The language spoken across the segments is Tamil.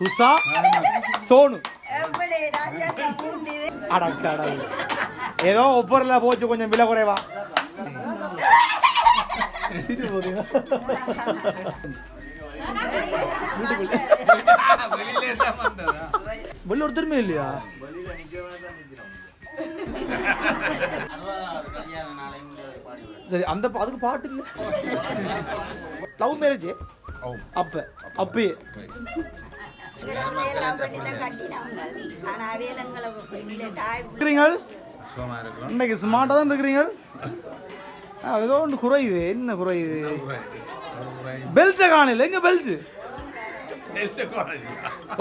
துசா சோனு. எப்படி ராஜாக்கா பூண்டு அடக்கு அடக்கு ஏதோ ஒவ்வொருல போச்சு கொஞ்சம் விலை குறைவா? வெளில ஒருத்தருமே இல்லையா? சரி அந்த பா- அதுக்கு பாட்டு இல்ல. லவ் மேரேஜ் அப்ப அப்பயே. இன்னைக்கு ஸ்மார்ட்டாக தான் இருக்கிறீங்க ஏதோ ஒன்று குறையுது. என்ன குறையுது? பெல்ட்டை காணல. எங்க பெல்ட்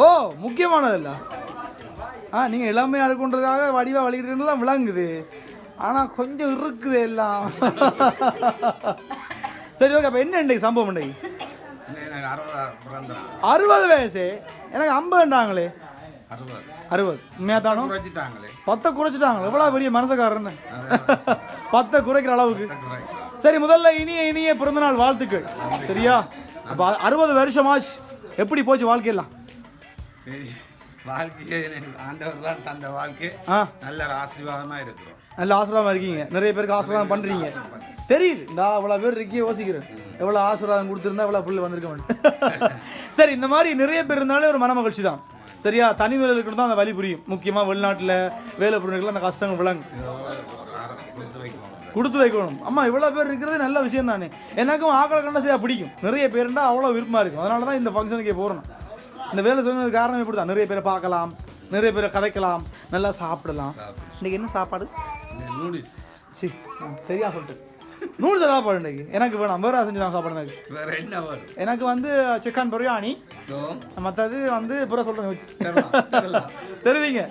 ஓ முக்கியமானதல்ல. ஆ நீங்க எல்லாமே இருக்குன்றதுக்காக வடிவா வலிக்கிட்டுலாம் விளங்குது. ஆனா கொஞ்சம் இருக்குது எல்லாம். சரி ஓகே அப்ப என்ன இன்றைக்கு சம்பவம் இன்றைக்கு அறுபது வயசு. எனக்கு ஐம்பதுண்டாங்களே. அறுபது. அறுபது. உண்மையா தானோ குறைச்சிட்டாங்களே. பத்தை குறைச்சிட்டாங்க எவ்வளோ பெரிய மனசக்காரன்னு பத்தை குறைக்கிற அளவுக்கு. சரி முதல்ல இனிய இனிய பிறந்தநாள் வாழ்த்துக்கள். சரியா? அப்போ அறுபது வருஷமாச்சு. எப்படி போச்சு வாழ்க்கையெல்லாம் வாழ்க்கையே ஆண்டவர் தான் தந்த வாழ்க்கை. நல்ல ஒரு ஆசீர்வாதமா இருக்கிறோம். நல்ல ஆசீர்வாதம் இருக்கீங்க. நிறைய பேருக்கு ஆசீர்வாதம் பண்றீங்க. தெரியுது. இந்த அவ்வளோ பேர் இருக்கே யோசிக்கிறேன். எவ்வளோ ஆசீர்வாதம் கொடுத்துருந்தா எவ்வளோ புள்ளி வந்திருக்க மாட்டேன் சரி இந்த மாதிரி நிறைய பேர் இருந்தாலே ஒரு மன மகிழ்ச்சி தான். சரியா? தனிமையில் இருக்கணும் தான் அந்த வழி புரியும். முக்கியமாக வெளிநாட்டில் வேலை புரிஞ்சுக்கலாம் அந்த கஷ்டங்கள் விளங்கு கொடுத்து வைக்கணும். கொடுத்து வைக்கணும் அம்மா இவ்வளோ பேர் இருக்கிறது நல்ல விஷயம் தானே. எனக்கும் ஆக்களை கண்டா சரியா பிடிக்கும். நிறைய பேருண்டா அவ்வளோ விருப்பமாக இருக்கும். அதனால தான் இந்த ஃபங்க்ஷனுக்கே போகிறோம் இந்த வேலை சொன்னது காரணம் இப்படி தான் நிறைய பேரை பார்க்கலாம். நிறைய பேரை கதைக்கலாம். நல்லா சாப்பிடலாம். இன்னைக்கு என்ன சாப்பாடு? நூடில்ஸ் சி தெரியா சொல்லிட்டு நூறு சாப்பாடு இன்னைக்கு. எனக்கு வேணாம். வேற செஞ்சு நான் சாப்பாடு எனக்கு வேற என்ன வரும் எனக்கு வந்து சிக்கன் பிரியாணி மற்றது வந்து புற சொல்கிறேன். தெரிவிங்க.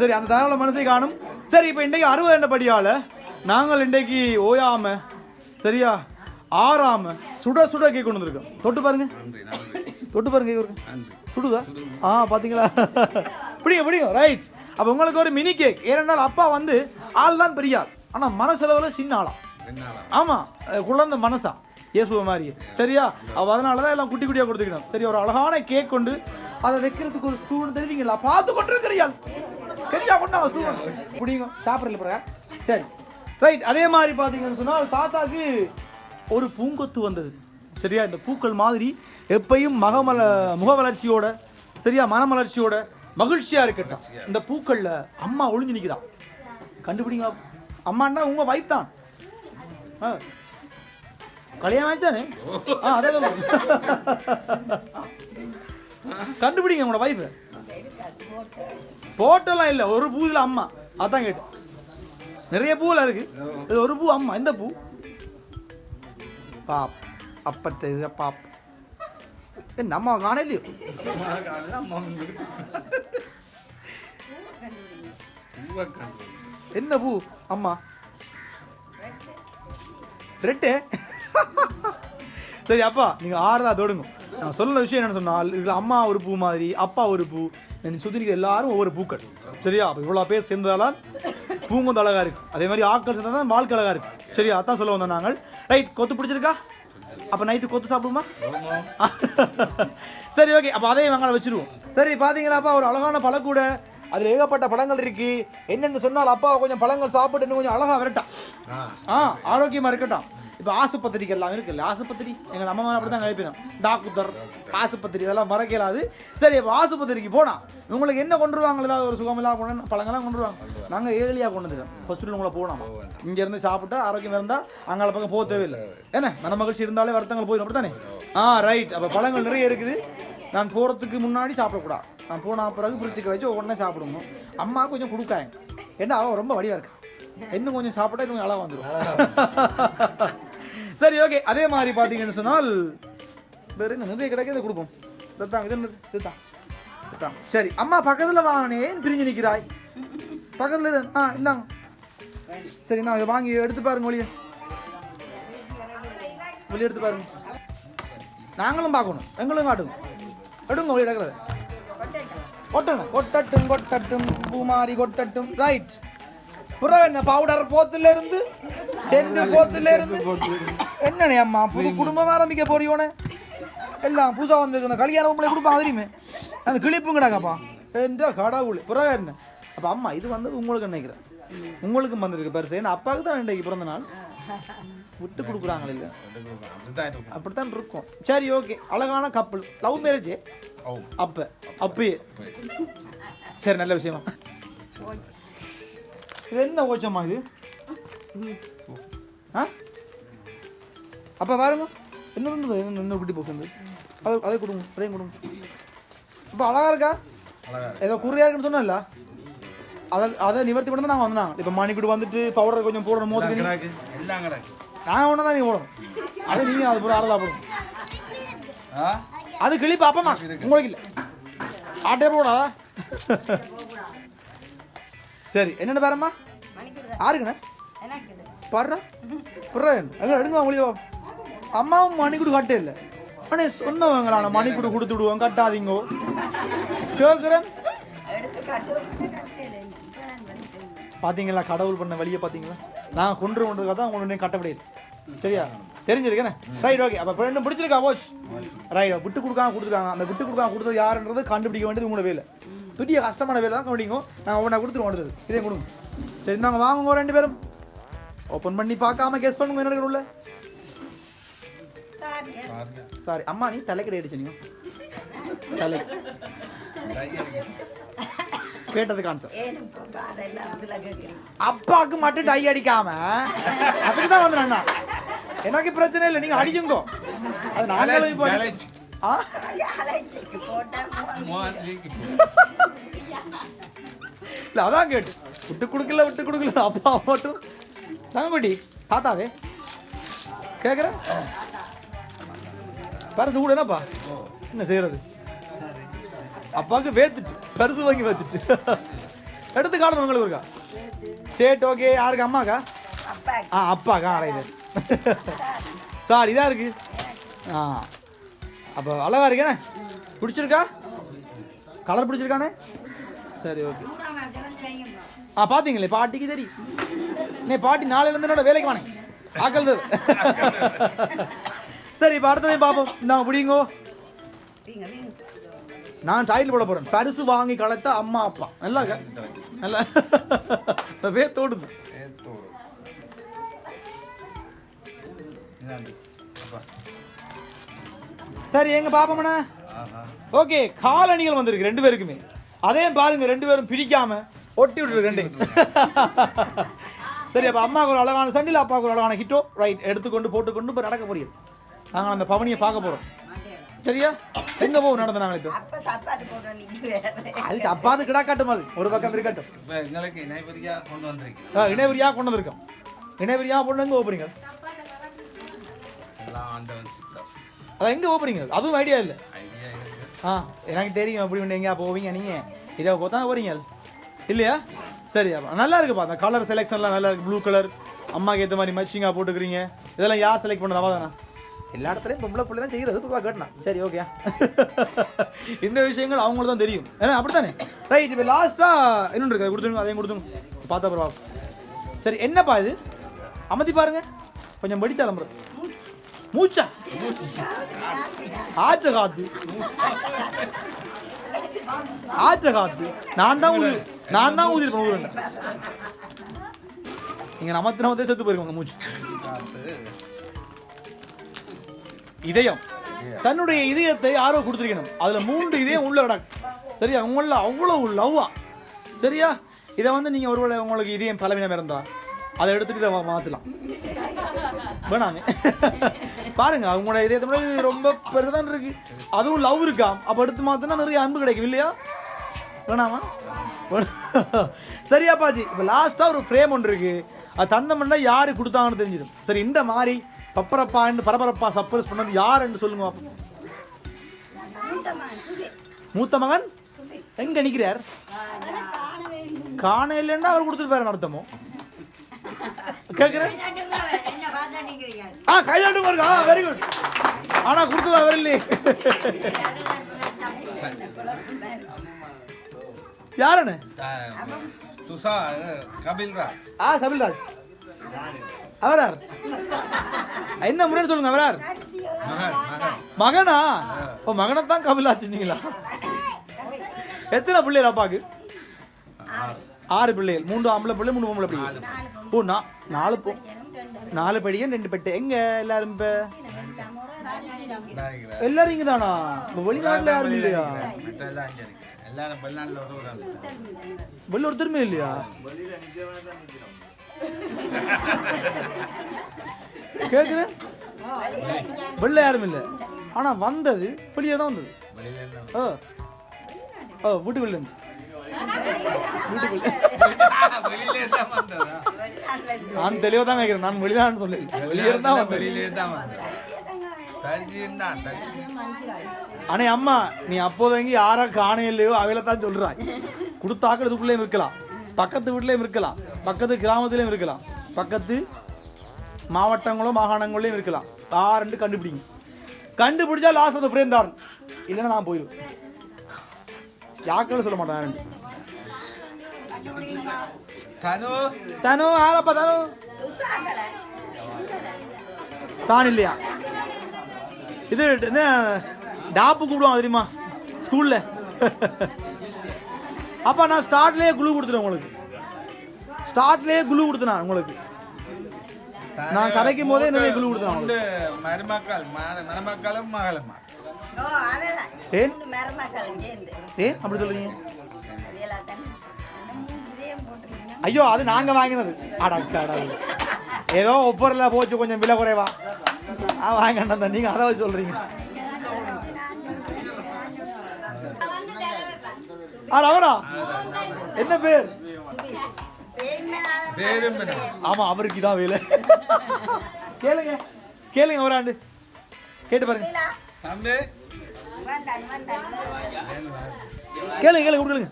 சரி அந்த தாராள மனசை காணும். சரி இப்போ இன்றைக்கு அறுபது எண்ணப்படியால் நாங்கள் இன்றைக்கு ஓயாம சரியா ஆறாம சுட சுட கேக் கொண்டு வந்திருக்கோம். தொட்டு பாருங்க. தொட்டு பாருங்க கேக் சுடுதா? ஆ பாத்தீங்களா? பிடிங்க பிடிங்க. ரைட் அப்போ உங்களுக்கு ஒரு மினி கேக் ஏனென்றால் அப்பா வந்து ஆள் தான் பெரிய ஆள் ஆனால் மனசளவில் சின்ன ஆளா. என்னால ஆமாம் குழந்தை மனசா? இயேசுவ மாதிரி. சரியா? அவ அதனால தான் எல்லாம் குட்டி குட்டியாக கொடுத்துக்கணும் சரி ஒரு அழகான கேக் கொண்டு அதை வைக்கிறதுக்கு ஒரு ஸ்டூல் தெரிவிங்களா பார்த்து கொண்டு இருக்கிறியால் கரியா கொண்டாங்க ஸ்டூல் பிடிங்க சாப்பிடல பிறகு சரி. ரைட் அதே மாதிரி பார்த்தீங்கன்னு சொன்னால் தாத்தாக்கு ஒரு பூங்கொத்து வந்தது. சரியா? இந்த பூக்கள் மாதிரி எப்பயும் மகமல முக வளர்ச்சியோட சரியா? மனமலர்ச்சியோட மகிழ்ச்சியா இருக்கட்டும். இந்த பூக்கள்ல அம்மா ஒளிஞ்சு நிக்கிறா கண்டுபிடிங்க அம்மான்னா உங்க வைஃப் தான். ஆ. கல்யாணம் ஆயிடுச்சானே ஆ அதே தான். கண்டுபிடிங்க உங்களோட வைஃப் போட்டோலாம் இல்லை ஒரு பூவில் அம்மா அதான் கேட்டேன் நிறைய பூவில் இருக்கு இது ஒரு பூ அம்மா எந்த பூ பாப் அப்பத்த இது பாப் நம்ம காணலையோ பூவை கண்டு என்ன பூ அம்மா ரெட்டு. சரி அப்பா நீங்கள் ஆறுதா தொடுங்க. நான் சொன்ன விஷயம் என்னன்னு சொன்னால் இதில் அம்மா ஒரு பூ மாதிரி அப்பா ஒரு பூ நீ சுற்றி எல்லாரும் ஒவ்வொரு பூக்கள். சரியா? அப்போ இவ்வளோ பேர் சேர்ந்ததால பூங்கும் அழகா இருக்கு. அதே மாதிரி ஆட்கள் சேர்ந்தா தான் வாழ்க்கை அழகா இருக்கு. சரியா? அதான் சொல்ல வந்தோம் நாங்கள். ரைட் கொத்து பிடிச்சிருக்கா? அப்போ நைட்டு கொத்து சாப்பிடுமா சரி ஓகே அப்போ அதையும் வெங்காயம் வச்சிருவோம். சரி பாத்தீங்களாப்பா ஒரு அழகான பழக்கூட. அதில் ஏகப்பட்ட பழங்கள் இருக்கு. என்னென்னு சொன்னால் அப்பா கொஞ்சம் பழங்கள் சாப்பிட்டு கொஞ்சம் அழகா விரட்டான். ஆ. ஆ ஆரோக்கியமா இருக்கட்டும். இப்போ ஆசுபத்திரிக்கு எல்லாம் இருக்குல்ல ஆசுபத்திரி? எங்கள் நம்ம அப்படி தான் கழிப்பினோம். டாக்டர் ஆசுபத்திரி இதெல்லாம் மறக்கலாது சரி இப்போ ஆசுபத்திரிக்கு போனா உங்களுக்கு என்ன கொண்டு வருவாங்க? ஏதாவது ஒரு சுகமில்லாம கொண்டு பழங்கள்லாம் கொண்டு வருவாங்க. நாங்கள் ஏழியாக கொண்டு வந்துட்டோம். ஹாஸ்பிட்டல் உங்களை போகணும் இங்க இருந்து சாப்பிட்டா ஆரோக்கியம் இருந்தால் அங்கால பக்கம் போக தேவையில்லை. என்ன? மன மகிழ்ச்சி இருந்தாலே வருத்தங்கள் போயிடும் அப்படித்தானே? ஆ ரைட் அப்போ பழங்கள் நிறைய இருக்குது. நான் போகிறதுக்கு முன்னாடி சாப்பிடக்கூடாது. நான் போன பிறகு ஃப்ரிட்ஜுக்கு வச்சு உடனே சாப்பிடணும் அம்மா கொஞ்சம் கொடுக்காங்க ஏன்னா அவள் ரொம்ப வடிவா இருக்கா? இன்னும் கொஞ்சம் சாப்பிட்டா இன்னும் அழகா வந்துடும் சரி ஓகே அதே மாதிரி பார்த்தீங்கன்னு சொன்னால் வேறு என்ன நிறைய கிடைக்கிறத கொடுப்போம்? இதுதான் இது? இதுதான். இதுதான். சரி அம்மா பக்கத்தில் வாங்கினே ஏன் பிரிஞ்சு நிற்கிறாய். பக்கத்தில். ஆ இந்தாங்க. சரி நான் வாங்கி எடுத்து பாருங்க ஒளிய. வெளியே எடுத்து பாருங்க. நாங்களும் பார்க்கணும். எங்களும் காட்டுங்க எடுங்க ஒளி எடுக்கிறத. கொட்டணும். கொட்டட்டும் கொட்டட்டும் பூமாரி கொட்டட்டும். ரைட் புறம் என்ன பவுடர் போத்துல இருந்து செஞ்சு போத்துல இருந்து என்னண்ணே அம்மா புது குடும்பம் ஆரம்பிக்க போறியோனே எல்லாம் புதுசா வந்திருக்கு இந்த கல்யாண உங்களை கொடுப்பாங்க தெரியுமே அந்த கிளிப்பும் கிடாக்காப்பா என்ற கடவுள். புறகா என்ன? அப்போ அம்மா இது வந்தது உங்களுக்கு நினைக்கிறேன். உங்களுக்கும் வந்திருக்கு பரிசு. ஏன்னா அப்பாவுக்கு தான் இன்றைக்கு பிறந்த நாள். விட்டு கொடுக்குறாங்களே இல்லை அப்படித்தான் இருக்கும். சரி ஓகே அழகான கப்பல் லவ் மேரேஜ் அப்ப அப்பயே. சரி நல்ல விஷயமா. இது என்ன ஓச்சம்மா இது? ஆ? அப்ப பாருங்க. என்ன பண்ணுது என்ன இன்னொரு குட்டி போக்கு வந்து. அதை அதை கொடுங்க அதையும் கொடுங்க. இப்போ அழகா இருக்கா? ஏதோ குறியா இருக்குன்னு சொன்னல அதை அதை நிவர்த்தி பண்ணி தான் நான் வந்தேன் இப்போ மணிக்கூட வந்துட்டு பவுடர் கொஞ்சம் மோதுக்கு கிடக்கு எல்லாம் கிடக்கு. நான் ஒன்று தான் நீ போடணும் அது நீங்கள் அது பூரா அறதா போடணும் ஆ? அது கிளிப்பு அப்பமா. உங்களுக்கு இல்லை. ஆட்டே போடா. சரி என்னென்ன பேரம்மா? மணிக்கூட யாருக்குண்ணே? பாடுறா? புறா எங்க எடுங்க ஒளிவா அம்மாவும் மணிக்குடு கட்டே இல்லை. அண்ணே சொன்னவங்க நான் மணிக்குடு கொடுத்து விடுவோம் கட்டாதீங்கோ. கேட்குறேன் பார்த்தீங்களா கடவுள் பண்ண வழியை பார்த்தீங்களா நான் கொண்டு கொண்டதுக்காக தான் உங்களுக்கு கட்ட முடியாது சரியா? தெரிஞ்சிருக்கேனே ரைட் ஓகே அப்போ ரெண்டும் பிடிச்சிருக்கா? போச் ரைட் விட்டு கொடுக்காம கொடுத்துருக்காங்க. அந்த விட்டு கொடுக்காம கொடுத்தது யாருன்றது கண்டுபிடிக்க வேண்டியது உங்களோட வேலை. பெரிய கஷ்டமான வேலை தான் கண்டுபிடிக்கும். நான் உடனே கொடுத்துருவோம் அடுத்தது. இதே கொடுங்க. சரி நாங்கள் வாங்குங்க ரெண்டு பேரும். ஓப்பன் பண்ணி பார்க்காம கெஸ் பண்ணுங்க என்ன உள்ள. சாரி அம்மா நீ தலைக்கடை அடிச்சு நீங்க. தலை. கேட்டதுக்கு ஆன்சர் அதுல கேட்குறீங்க அப்பாவுக்கு மட்டும் டை அடிக்காம அதுக்கு தான் வந்து அண்ணா எனக்கு பிரச்சனை இல்லை நீங்க அடிச்சுங்கோ. அது நாங்களும் இப்போ இல்லை அதான் கேட்டு. விட்டு கொடுக்கல விட்டு கொடுக்கல அப்பா மட்டும். தங்கக்குட்டி தாத்தாவே? கேட்குறேன் பரிசு கூட என்னப்பா? என்ன செய்யறது? அப்பாவுக்கு வேத்துட்டு. பரிசு வாங்கி வச்சுட்டு. எடுத்து காட்டணும் உங்களுக்கு இருக்கா சேட் ஓகே. யாருக்கு அம்மாக்கா? ஆ அப்பாக்கா அடையுது சார் இதா இருக்கு? ஆ. அப்போ அழகா இருக்கேனே? பிடிச்சிருக்கா? கலர் பிடிச்சிருக்கானே? சரி ஓகே. ஆ பார்த்தீங்களே பாட்டிக்கு தெரியும். நீ பாட்டி நாளையிலேருந்து என்னோட வேலைக்கு வானே. ஆக்கல். சரி இப்போ அடுத்ததையும் பார்ப்போம். நாங்கள் பிடிங்கோ. நான் டைட்டில் போட போகிறேன் பரிசு வாங்கி கலத்த அம்மா அப்பா. நல்லா நல்லா. வே தோடுது. ஏத்தோடு இதாண்டு. அப்பா. சரி எங்க பாப்போம்ண்ணா ஆஹா. ஓகே காலணிகள் வந்திருக்கு ரெண்டு பேருக்குமே. அதையும் பாருங்க ரெண்டு பேரும் பிடிக்காம ஒட்டி விட்டுரு ரெண்டு. சரி அப்போ அம்மாவுக்கு ஒரு அழகான சண்டில் அப்பாவுக்கு ஒரு அழகான ஹிட்டோ ரைட் எடுத்துக்கொண்டு போட்டுக்கொண்டு இப்போ நடக்க போறீங்க நாங்கள் அந்த பவனியை பார்க்க போகிறோம் சரியா? எங்கே போவோம் நடந்த நாங்கள் இப்போ அப்ப சப்பாத்தி போட்டு நீங்க வேற. அது அப்பாது கிடா காட்டும் அது. ஒரு பக்கம் இருக்கட்டும். இப்போ எங்களுக்கு இணைபதியா கொண்டு வந்திருக்கீங்க. ஆ, இணைவரியாக கொண்டு வந்திருக்கோம். இணைவரியாக கொண்டு எங்கே ஓப்புறீங்க? எல்லாம் ஆண்டவன் சித்தம். அதான் எங்கே ஓப்புறீங்க? அதுவும் ஐடியா இல்லை. ஆ எனக்கு தெரியும் எப்படி பண்ணி எங்கேயா போவீங்க நீங்கள் இதை பார்த்தா போறீங்க. இல்லையா? சரி அப்போ நல்லா இருக்குப்பா அந்த கலர் செலெக்ஷன்லாம் நல்லா இருக்கு. ப்ளூ கலர் அம்மாக்கு ஏற்ற மாதிரி மச்சிங்காக போட்டுக்கிறீங்க. இதெல்லாம் யார் செலக்ட் பண்ணதா? தானே எல்லா இடத்துலையும் பொம்பளை பிள்ளைலாம் செய்கிறது இப்போ கேட்டேன் சரி ஓகே இந்த விஷயங்கள் அவங்களுக்கு தான் தெரியும் ஏன்னா அப்படித்தானே ரைட் இப்போ லாஸ்ட்டாக இன்னொன்று இருக்கு கொடுத்துருங்க அதையும் கொடுத்துருங்க பார்த்தா பரவா சரி என்னப்பா இது அமர்த்தி பாருங்க கொஞ்சம் படி தலைமுறை மூச்சா ஆற்று காத்து ஆற்று காத்து நான் தான் ஊதி நான் தான் ஊதிருப்பேன் ஊருண்ட நீங்கள் நமத்தின செத்து போயிருக்கோங்க மூச்சு இதயம். தன்னுடைய இதயத்தை யாரோ கொடுத்துருக்கணும். அதுல மூன்று இதயம் உள்ள கிடக்கு. சரியா? உங்கள அவ்வளவு லவ்வா சரியா? இதை வந்து நீங்க ஒருவேளை உங்களுக்கு இதயம் பலவீனம் இருந்தா அதை எடுத்துட்டு இதை மா- மாத்தலாம். வேணாமே. பாருங்க அவங்களோட இதயத்தை விட இது ரொம்ப பெருதான் இருக்கு. அதுவும் லவ் இருக்கா? அப்ப எடுத்து மாத்தினா நிறைய அன்பு கிடைக்கும் இல்லையா? வேணாமா? வேணா- சரியா பாஜி? இப்போ லாஸ்ட்டாக ஒரு ஃப்ரேம் ஒன்று இருக்கு. அது தந்தம்னா யாரு கொடுத்தாங்கன்னு தெரிஞ்சிடும். சரி இந்த மாதிரி பப்பரப்பான்னு பரபரப்பா சர்ப்ரைஸ் பண்ணது யாருன்னு சொல்லுங்க பாப்போம். மூத்தம்மா சுபி மூத்த மகன்? எங்க நிக்கிறார். காண இல்லைன்னா அவர் கொடுத்துருப்பாரு நடத்தமோ? கேட்குறேன் என்ன பார்த்தா நிக்கிறீங்க ஆ கையாட்டு பாருங்க. ஆ வெரி குட் ஆனா கொடுத்தது அவர் இல்லையே. யாருன்னு துஷா கபில்ராஜ். ஆ கபில்ராஜ். அவர் யார் என்ன முன்னாடி சொல்லுங்க அவர் யார் மகன்? மகன் மகனா தான் கபிலாச்சுங்களா எத்தனை பிள்ளைகள் அப்பாக்கு? ஆறு பிள்ளைகள். மூன்று ஆம்பளை பிள்ளை மூணு பொம்பளை பிள்ளை. ஓ நா நாலு பொ நாலு படியும் ரெண்டு பெட்டு. எங்க எல்லாரும் இப்ப. எல்லாரும் இங்க தானா வெளிநாட்டுல யாரும் இல்லையா. வெளில ஒருத்தருமே இல்லையா? கேக்குறேன் வெளில யாரும் இல்லை. ஆனா வந்தது வெளியே தான் வந்தது. ஓ. ஓ வீட்டுக்குள்ள இருந்து. தான்? நான் தெளிவா தான் கேட்கிறேன் நான் வெளியான்னு சொல்லி வெளியே வந்தது. வெளியிலே தான் தான். அண்ணே அம்மா நீ அப்போதைக்கு யாரா காண இல்லையோ அவையில தான் சொல்றாய். கொடுத்தாக்கள் இதுக்குள்ளேயும் இருக்கலாம். பக்கத்து வீட்லயும் இருக்கலாம். பக்கத்து கிராமத்துலயும் இருக்கலாம். பக்கத்து மாவட்டங்களோ மாகாணங்களோ இருக்கலாம். யாருன்னு கண்டுபிடிங்க. கண்டுபிடிச்சா லாஸ்ட் அந்த ஃப்ரேம் தான் இல்லைன்னா நான் போயிடுவேன் யாக்கள் சொல்ல மாட்டேன் கனு தனு. யாரப்பா தனு? தான் இல்லையா? இது என்ன? டாப்பு கூப்பிடுவாங்க தெரியுமா? ஸ்கூல்ல. அப்பா நான் ஸ்டார்ட்லயே குழு கொடுத்துட்டேன் உங்களுக்கு. ஸ்டார்ட்லயே குழு கொடுத்தேன் உங்களுக்கு. நான் கதைக்கும் போதே நிறைய குழு கொடுத்தேன் உண்டு மருமக்கள் ம- மருமக்களும் மகளும்? சேர்ந்து ஏ? அப்படி சொல்லுங்க ஐயோ அது நாங்க வாங்கினது. அடக்கா அடா ஏதோ ஒப்பரில் போச்சு கொஞ்சம் விலை குறைவா. ஆ வாங்கினேன் நீங்க அதை வச்சு சொல்றீங்க. ஆ ரவரா என்ன பேர்? ஆமா அவருக்கு தான் வேலை. கேளுங்க. கேளுங்க அவராண்டு கேட்டு பாருங்க. கேளுங்க கேளுங்க கொடுங்க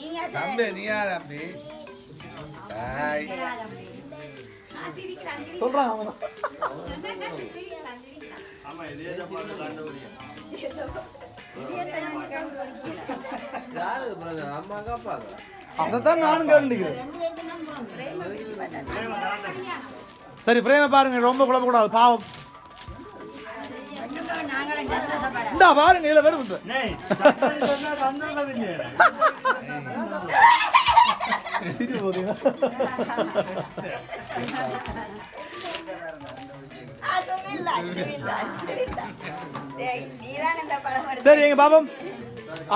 நீங்க தம்பி நீயா தம்பி? தாய். சொல்றாங்க அவன். தான். அதைத்தான் நானும் கேட்டுக்கிறேன் சரி பிரேம பாருங்க ரொம்ப குழப்பக்கூடாது பாவம். இந்த பாருங்க இதுல பேர் வந்து சிரி போதுங்க சரி எங்க பாபம்.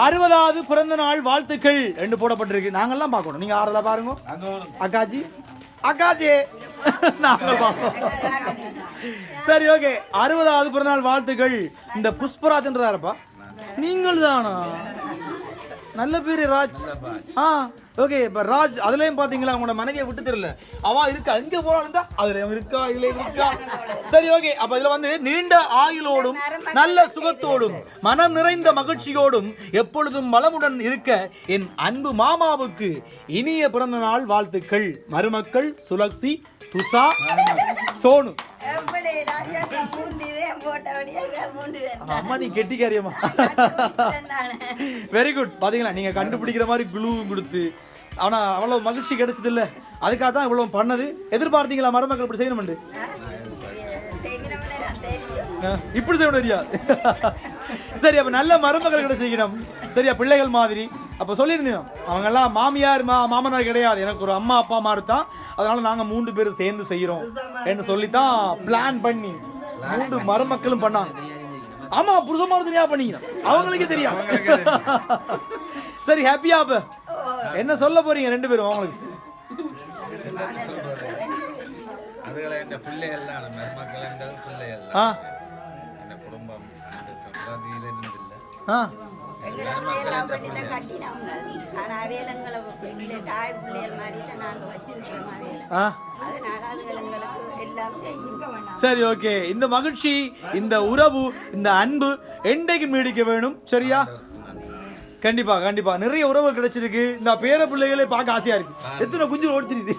அறுபதாவது பிறந்த நாள் வாழ்த்துக்கள் ரெண்டு போடப்பட்டிருக்கு. நாங்கெல்லாம் பார்க்கணும். நீங்க ஆறுதலா பாருங்க. அக்காஜி அக்காஜி நாங்க பார்ப்போம். சரி ஓகே. அறுபதாவது பிறந்தநாள் வாழ்த்துக்கள். இந்த புஷ்பராஜ்ன்றதாரப்பா. நீங்கள் தானா நல்ல பேரு ராஜ். ஆ. ஓகே இப்ப ராஜ் அதுலயும் பாத்தீங்களா உங்களோட மனைவியை விட்டு தெரியல அவ இருக்கா? எங்க போறான்னு தான் அதுல இருக்கா இதுல இருக்கா? சரி ஓகே அப்ப இதுல வந்து நீண்ட ஆயுளோடும் நல்ல சுகத்தோடும் மனம் நிறைந்த மகிழ்ச்சியோடும் எப்பொழுதும் வளமுடன் இருக்க என் அன்பு மாமாவுக்கு இனிய பிறந்த நாள் வாழ்த்துக்கள். மருமக்கள் சுலக்ஷி துஷா சோனு. அம்மா நீ கெட்டிக்காரியம்மா. வெரி குட் பாத்தீங்களா நீங்க கண்டுபிடிக்கிற மாதிரி குழுவும் கொடுத்து ஆனா அவ்வளவு மகிழ்ச்சி கிடைச்சது இல்ல அதுக்காக தான் இவ்வளவு பண்ணது. எதிர்பார்த்தீங்களா? மருமக்கள் இப்படி செய்யணும்னு இப்படி செய்யணும் தெரியாது சரி அப்ப நல்ல மருமகள் கிடைச்சிக்கணும் செய்யணும். சரியா பிள்ளைகள் மாதிரி. அப்ப சொல்லியிருந்தோம் அவங்க எல்லாம் மாமியார் மா மாமனார் கிடையாது. எனக்கு ஒரு அம்மா அப்பா மாதிரி தான். அதனால நாங்க மூன்று பேரும் சேர்ந்து செய்யறோம் என்று சொல்லித்தான் பிளான் பண்ணி மூன்று மருமக்களும் பண்ணாங்க. ஆமா புருஷமா தெரியா பண்ணிக்கணும் அவங்களுக்கே தெரியும் சரி ஹாப்பியா அப்போ. என்ன சொல்ல போறீங்க ரெண்டு பேரும் அவங்களுக்கு அதுகளை இந்த பிள்ளைகள் தான் பிள்ளைகள் இந்த குடும்பம் அந்த இருந்தில்லை. சரி ஓகே. இந்த மகிழ்ச்சி இந்த உறவு இந்த அன்பு என்றைக்கு நீடிக்க வேணும். சரியா? கண்டிப்பா கண்டிப்பா. நிறைய உறவு கிடைச்சிருக்கு. இந்த பேர பிள்ளைகளே பார்க்க ஆசையா இருக்கு. எத்தனை குஞ்சு ஓடிச்சிருது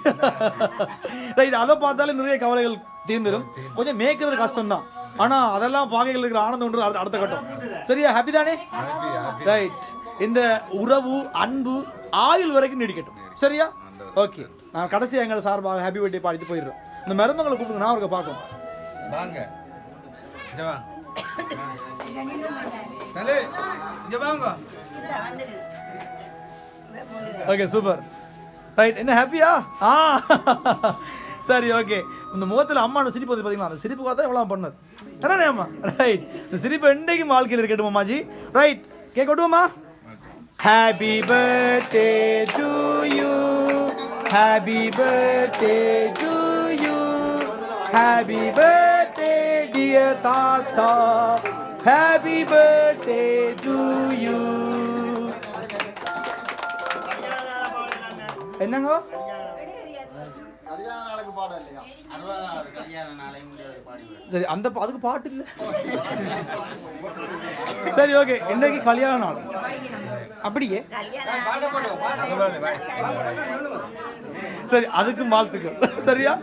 ரைட் அதை பார்த்தாலே நிறைய கவலைகள் தீர்ந்துடும் கொஞ்சம் மேய்க்கிறது கஷ்டம் தான் ஆனா அதெல்லாம் பார்க்கைகள் இருக்கிற ஆனந்தம்ன்றது அடுத்த- அடுத்த கட்டம். சரியா? ஹாப்பி தானே? ரைட் இந்த உறவு அன்பு ஆயுள் வரைக்கும் நீடிக்கட்டும். சரியா? ஓகே நான் கடைசி எங்களை சார்பாக ஹாப்பி பர்த்டே பாடிட்டு போயிடுறோம் இந்த மருமகளை கூப்பிடுங்க நான் அவருக்கு பார்க்கணும். வாங்க. இங்க வாங்க. ஓகே சூப்பர் ரைட் என்ன ஹாப்பியா ஆ. சரி ஓகே இந்த முகத்தில் அம்மாவோட சிரிப்பு வந்து பார்த்தீங்களா அந்த சிரிப்பு பார்த்தா எவ்வளோ பண்ணது என்ன அம்மா? ரைட் இந்த சிரிப்பு என்றைக்கும் வாழ்க்கையில் இருக்கட்டும் அம்மாஜி? Right cake கொட்டுவோமா? Happy birthday to you happy birthday to you happy birthday dear தாத்தா. ஹாப்பி பர்த்டே டு யூ என்னங்க? சரி அந்த அதுக்கு பாட்டு இல்ல. சரி ஓகே. இன்னைக்கு கல்யாண நாள். அப்படியே? சரி அதுக்கும் வாழ்த்துக்கள். சரியா?